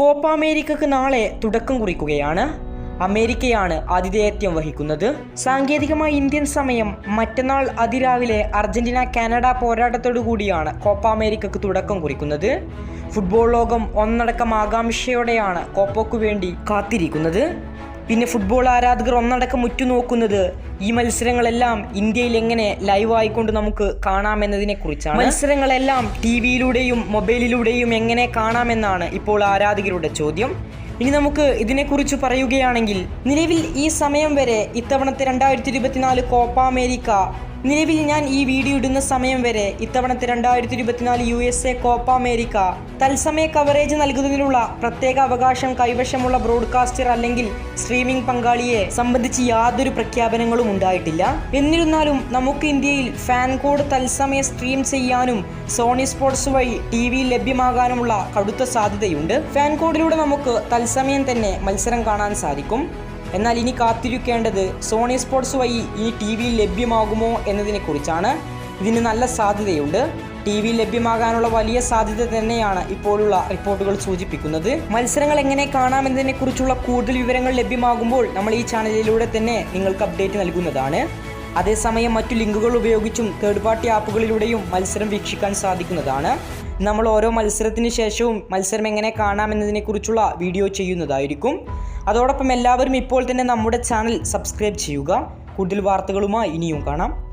Copa അമേരിക്കക്ക് നാളെ തുടക്കം കുറിക്കുകയാണ്. അമേരിക്കയാണ് ആതിഥേയത്വം വഹിക്കുന്നത്. സാങ്കേതികമായി ഇന്ത്യൻ സമയം മറ്റന്നാൾ അതിരാവിലെ അർജന്റീന കാനഡ പോരാട്ടത്തോടു കൂടിയാണ് കോപ്പ അമേരിക്കക്ക് തുടക്കം കുറിക്കുന്നത്. ഫുട്ബോൾ ലോകം ഒന്നടക്കം ആകാംക്ഷയോടെയാണ് കോപ്പയ്ക്കു വേണ്ടി കാത്തിരിക്കുന്നത്. പിന്നെ ഫുട്ബോൾ ആരാധകർ ഒന്നടക്കം ഉറ്റുനോക്കുന്നത് ഈ മത്സരങ്ങളെല്ലാം ഇന്ത്യയിൽ എങ്ങനെ ലൈവ് ആയിക്കൊണ്ട് നമുക്ക് കാണാമെന്നതിനെ കുറിച്ചാണ്. മത്സരങ്ങളെല്ലാം ടി വിയിലൂടെയും മൊബൈലിലൂടെയും എങ്ങനെ കാണാമെന്നാണ് ഇപ്പോൾ ആരാധകരുടെ ചോദ്യം. ഇനി നമുക്ക് ഇതിനെക്കുറിച്ച് പറയുകയാണെങ്കിൽ നിലവിൽ ഈ സമയം വരെ ഇത്തവണത്തെ രണ്ടായിരത്തി ഇരുപത്തിനാല് കോപ്പ അമേരിക്ക നിലവിൽ ഞാൻ ഈ വീഡിയോ ഇടുന്ന സമയം വരെ ഇത്തവണത്തെ രണ്ടായിരത്തി ഇരുപത്തിനാല് U S A Copa America തത്സമയ കവറേജ് നൽകുന്നതിനുള്ള പ്രത്യേക അവകാശം കൈവശമുള്ള ബ്രോഡ്കാസ്റ്റർ അല്ലെങ്കിൽ സ്ട്രീമിംഗ് പങ്കാളിയെ സംബന്ധിച്ച് യാതൊരു പ്രഖ്യാപനങ്ങളും ഉണ്ടായിട്ടില്ല. എന്നിരുന്നാലും നമുക്ക് ഇന്ത്യയിൽ ഫാൻ കോഡ് തത്സമയ സ്ട്രീം ചെയ്യാനും സോണി സ്പോർട്സ് വഴി ടി വിയിൽ ലഭ്യമാകാനുമുള്ള കടുത്ത സാധ്യതയുണ്ട്. ഫാൻ കോഡിലൂടെ നമുക്ക് തത്സമയം തന്നെ മത്സരം കാണാൻ സാധിക്കും. എന്നാൽ ഇനി കാത്തിരിക്കേണ്ടത് സോണി സ്പോർട്സ് വഴി ഇനി ടി വിയിൽ ലഭ്യമാകുമോ എന്നതിനെക്കുറിച്ചാണ്. ഇതിന് നല്ല സാധ്യതയുണ്ട്. ടി വിയിൽ ലഭ്യമാകാനുള്ള വലിയ സാധ്യത തന്നെയാണ് ഇപ്പോഴുള്ള റിപ്പോർട്ടുകൾ സൂചിപ്പിക്കുന്നത്. മത്സരങ്ങൾ എങ്ങനെ കാണാമെന്നതിനെക്കുറിച്ചുള്ള കൂടുതൽ വിവരങ്ങൾ ലഭ്യമാകുമ്പോൾ നമ്മൾ ഈ ചാനലിലൂടെ തന്നെ നിങ്ങൾക്ക് അപ്ഡേറ്റ് നൽകുന്നതാണ്. അതേസമയം മറ്റു ലിങ്കുകൾ ഉപയോഗിച്ചും തേർഡ് പാർട്ടി ആപ്പുകളിലൂടെയും മത്സരം വീക്ഷിക്കാൻ സാധിക്കുന്നതാണ്. നമ്മൾ ഓരോ മത്സരത്തിന് ശേഷവും മത്സരം എങ്ങനെ കാണാമെന്നതിനെക്കുറിച്ചുള്ള വീഡിയോ ചെയ്യുന്നതായിരിക്കും. അതോടൊപ്പം എല്ലാവരും ഇപ്പോൾ തന്നെ നമ്മുടെ ചാനൽ സബ്സ്ക്രൈബ് ചെയ്യുക. കൂടുതൽ വാർത്തകളുമായി ഇനിയും കാണാം.